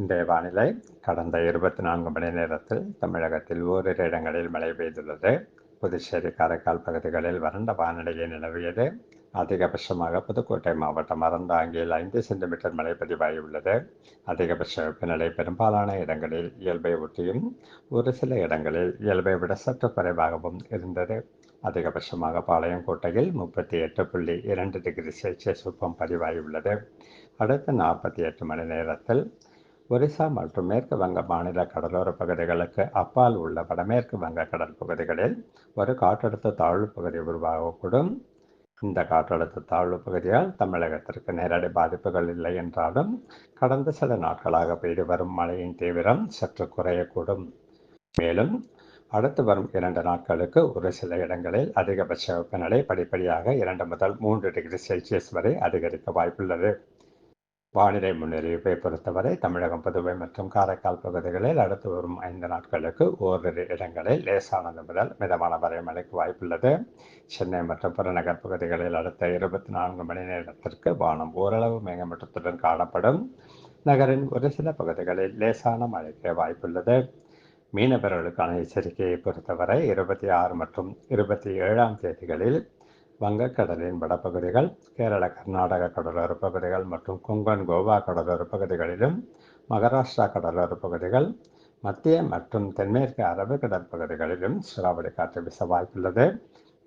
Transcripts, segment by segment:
இன்றைய வானிலை கடந்த இருபத்தி நான்கு மணி நேரத்தில் தமிழகத்தில் ஓரிரு இடங்களில் மழை பெய்துள்ளது. புதுச்சேரி காரைக்கால் பகுதிகளில் வறண்ட வானிலையை நிலவியது. அதிகபட்சமாக புதுக்கோட்டை மாவட்டம் அறந்தாங்கியில் ஐந்து சென்டிமீட்டர் மழை பதிவாகியுள்ளது. அதிகபட்ச வெப்பநிலை பெரும்பாலான இடங்களில் இயல்பை ஒட்டியும் ஒரு சில இடங்களில் இயல்பை விட சற்று குறைவாகவும் இருந்தது. அதிகபட்சமாக பாளையங்கோட்டையில் முப்பத்தி எட்டு புள்ளி இரண்டு டிகிரி செல்சியஸ் வெப்பம் பதிவாகியுள்ளது. அடுத்த நாற்பத்தி எட்டு மணி நேரத்தில் ஒரிசா மற்றும் மேற்கு வங்க மாநில கடலோர பகுதிகளுக்கு அப்பால் உள்ள வடமேற்கு வங்க கடல் பகுதிகளில் ஒரு காற்றழுத்த தாழ்வு பகுதி உருவாகக்கூடும். இந்த காற்றழுத்த தாழ்வு பகுதியால் தமிழகத்திற்கு நேரடி பாதிப்புகள் இல்லை என்றாலும் கடந்த சில நாட்களாக பெய்து வரும் மழையின் தீவிரம் சற்று குறையக்கூடும். மேலும் அடுத்து வரும் இரண்டு நாட்களுக்கு ஒரு சில இடங்களில் அதிகபட்ச வெப்பநிலை படிப்படியாக இரண்டு முதல் மூன்று டிகிரி செல்சியஸ் வரை அதிகரிக்க வாய்ப்புள்ளது. வானிலை முன்னறிவிப்பை பொறுத்தவரை தமிழகம் புதுவை மற்றும் காரைக்கால் பகுதிகளில் அடுத்து வரும் ஐந்து நாட்களுக்கு ஓரிரு இடங்களில் லேசானது முதல் மிதமான வரை மழைக்கு வாய்ப்புள்ளது. சென்னை மற்றும் புறநகர் பகுதிகளில் அடுத்த இருபத்தி நான்கு மணி நேரத்திற்கு வானம் ஓரளவு மேகமூட்டத்துடன் காணப்படும். நகரின் ஒரு சில பகுதிகளில் லேசான மழைக்கு வாய்ப்புள்ளது. மீனவர்களுக்கான எச்சரிக்கையை பொறுத்தவரை இருபத்தி ஆறு மற்றும் இருபத்தி ஏழாம் தேதிகளில் வங்கக்கடலின் வடபகுதிகள் கேரள கர்நாடக கடலோர பகுதிகள் மற்றும் கொங்கன் கோவா கடலோர பகுதிகளிலும் மகாராஷ்டிரா கடலோர பகுதிகள் மத்திய மற்றும் தென்மேற்கு அரபு கடற்பகுதிகளிலும் சூறாவளி காற்று வீச வாய்ப்புள்ளது.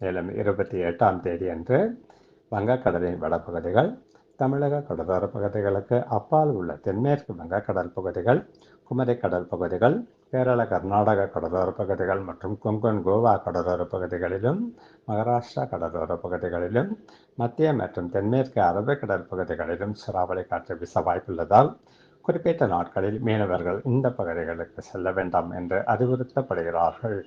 மேலும் இருபத்தி எட்டாம் தேதி அன்று வங்கக்கடலின் வடபகுதிகள் தமிழக கடலோர பகுதிகளுக்கு அப்பால் உள்ள தென்மேற்கு வங்கக்கடல் பகுதிகள் குமரி கடல் பகுதிகள் கேரள கர்நாடக கடலோர பகுதிகள் மற்றும் கொங்கன் கோவா கடலோர பகுதிகளிலும் மகாராஷ்டிரா கடலோர பகுதிகளிலும் மத்திய மற்றும் தென்மேற்கு அரபிக்கடல் பகுதிகளிலும் சூறாவளி காற்று வீச வாய்ப்புள்ளதால் குறிப்பிட்ட நாட்களில் மீனவர்கள் இந்த பகுதிகளுக்கு செல்ல வேண்டாம் என்று அறிவுறுத்தப்படுகிறார்கள்.